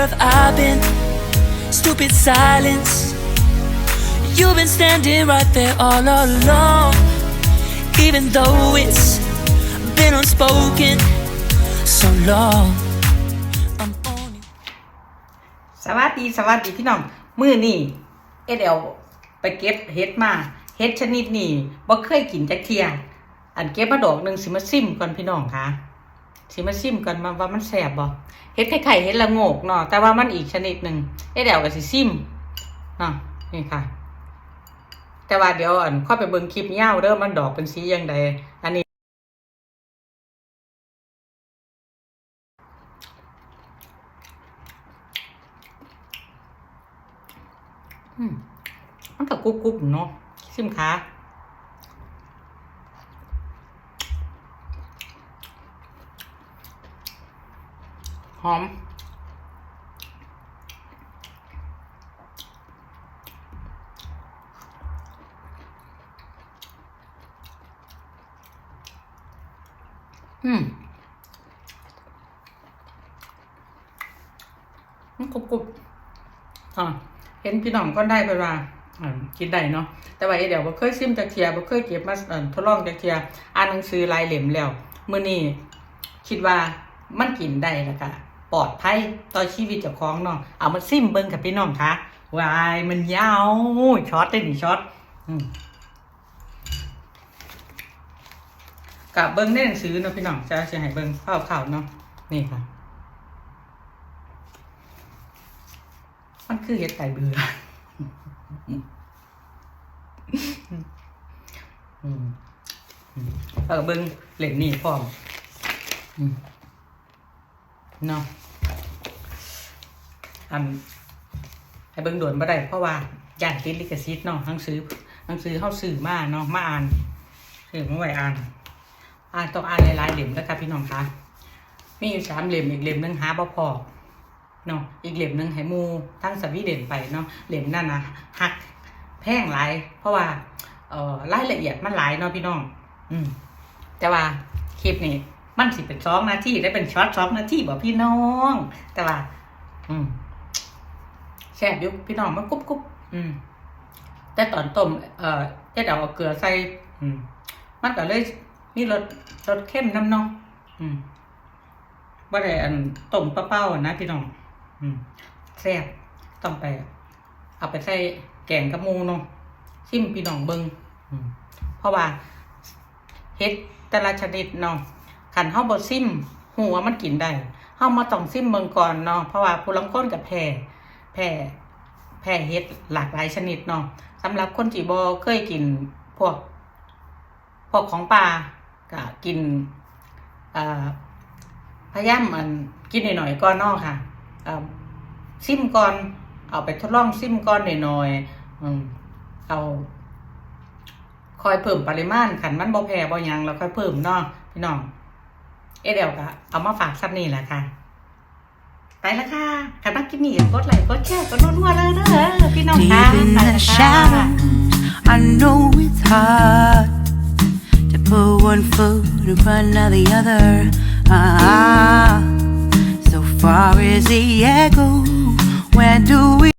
of I've been stupid silence. You've been standing right there all along, even though it's been unspoken so long. I'm only สวัสดีสวัสดีพี่น้อง มือนี่เอเดลไปเก็บเห็ดมาเห็ดชนิดนี้บ่เคยกินจักเทียอันเก็บมาดอกหนึ่งสิมาซิมก่อนพี่น้องค่ะ สิมาซิมก่อนมาว่ามันแสบบ่เห็ดไข่ไข่เห็ดละโงกเนาะแต่ว่ามันอีกชนิดหนึ่งเอเดลก็สิซิมเนาะนี่ค่ะ แต่ว่าเดี๋ยวอันค่อไปเบิ่งคลิปยาวเด้อมันดอกเป็นสีย่างใดอันนี้ มันก็กรุบกรุบเนาะซิมค้า หอม อืมมันกรุบกรุบอ่าเห็นพี่น้องก็ได้ไปว่าอ่ากินได้เนาะแต่ว่าเดี๋ยวบ่เคยซิมจักเทียบ่เคยเก็บมาทดลองจักเทียอ่านหนังสือลายเหลี่ยมแล้ว มื้อนี้คิดว่ามันกินได้แล้วก็ ปลอดภัยต่อชีวิตเจ้าของเนาะเอามาซิมเบิ่งกับพี่น้องคะวายมันยาวช็อตได้หนี่ช็อตกับเบิ่งในหนังสือเนาะพี่น้องจะสิให้เบิ่งข่าวๆเนาะนี่ค่ะ มันคือเห็ดไก่เบื่ออืมอืมแล้วก็เบิ้งเหล็กนี่พร้อม เนาะอันให้เบิ้งด่วนบ่ได้เพราะว่าย่านติดลิขสิทธิ์เนาะหนังสือหนังสือเข้าสื่อมาเนาะมาอ่านสื่อมาไว้อ่าน อ่านต้องอ่านหลายๆเล่มแล้วครับพี่น้องคะมีอยู่สามเล่มอีกเล่มหนึงหาบ่พอเนาะอีกเล่มหนึ่งให้หมูทั้งสวีเดนไปเนาะเล่มนั่นนะหักแพงหลายเพราะว่าเอ่อรายละเอียดมันหลายเนาะพี่น้อง อืมแต่ว่าคลิปนี้ มันสิเป็นสองนาทีได้เป็นช็อตสองนาทีบอกพี่น้อง แต่ว่า อืมแซ่บยุพี่น้องมันกรุบกรุบอืม แต่ตอนต้มเอ่อแต่เดาเอาเกลือใส่ อืม มันก็เลยมีรสรสเข้มน้ำเนาะอืมว่าได้อันต้มเป้าๆนะพี่น้อง อืมแซ่บต้องไป เอาไปใส่แกงกับมูเนาะชิมพี่น้องเบิงเพราะว่าเฮ็ดแต่ละชนิดเนาะ ขันเฮาบ่ซิมหัวมันกินได้เฮามาต้องซิมเบิ่งก่อนเนาะเพราะว่าผู้ลางคนกับแพ้แพ้แพ้เฮ็ดหลากหลายชนิดเนาะสำหรับคนที่บ่เคยกินพวกพวกของปลาก็กินพยายามอันกินหน่อยๆก่อนเนอกค่ะเอ่อซิมก่อนเอาไปทดลองซิมก่อนหน่อยๆเอา คอยเพิ่มปริมาณขันมันบ่แพ้บ่ยังแล้วค่อยเพิ่มเนาะพี่น้อง เอเดลก็เอามาฝากซับนี่แหละค่ะ ไปแล้วค่ะใครบ้างกินนี่กดไลค์กดแชร์กดนัวๆเลยเด้อพี่น้องค่ะ Deep in ไป the แล้วค่ะ shadows, I know it's hard to put one foot in front of the other. Ah, so far as the echo, where do we?